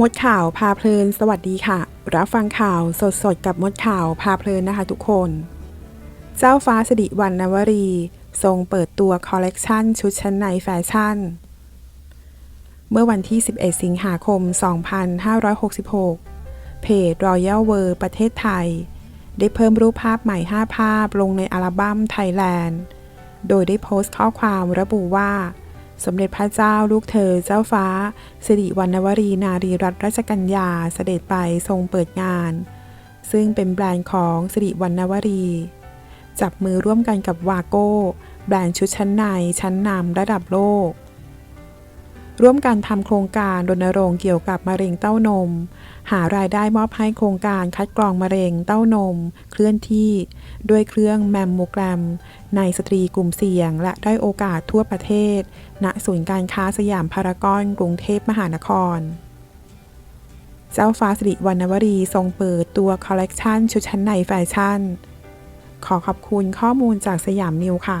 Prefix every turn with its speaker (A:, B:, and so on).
A: มดข่าวพาเพลิน สวัสดีค่ะ รับฟังข่าวสดๆ กับมดข่าวพาเพลินนะคะทุกคน เจ้าฟ้าสิริวัณณวรี ทรงเปิดตัวคอลเลกชันชุดชั้นในแฟชั่น เมื่อวันที่ 11 สิงหาคม 2566 เพจ Royal World ประเทศไทย ได้เพิ่มรูปภาพใหม่ 5 ภาพลงในอัลบั้มไทยแลนด์โดยได้โพสต์ข้อความระบุว่า สมเด็จพระเจ้าลูกเธอเจ้าฟ้า สิริวัณณวรีนารีรัตนราชกัญญาเสด็จไปทรงเปิดงาน ซึ่งเป็นแบรนด์ของสิริวัณณวรี จับมือร่วมกันกับวาโก้ แบรนด์ชุดชั้นในชั้นนำระดับโลก ร่วมกันทำโครงการรณรงค์เกี่ยวกับมะเร็งเต้านม หารายได้มอบให้โครงการคัดกรองมะเร็งเต้านม เคลื่อนที่ ด้วยเครื่องแมมโมแกรม ในสตรีกลุ่มเสี่ยง และได้โอกาสทั่วประเทศ ณศูนย์การค้าสยามพารากอนกรุงเทพมหานคร เจ้าฟ้าสิริวัณณวรีทรงเปิดตัวคอลเลกชันชุดชั้นในแฟชั่น ขอขอบคุณข้อมูลจากสยามนิวค่ะ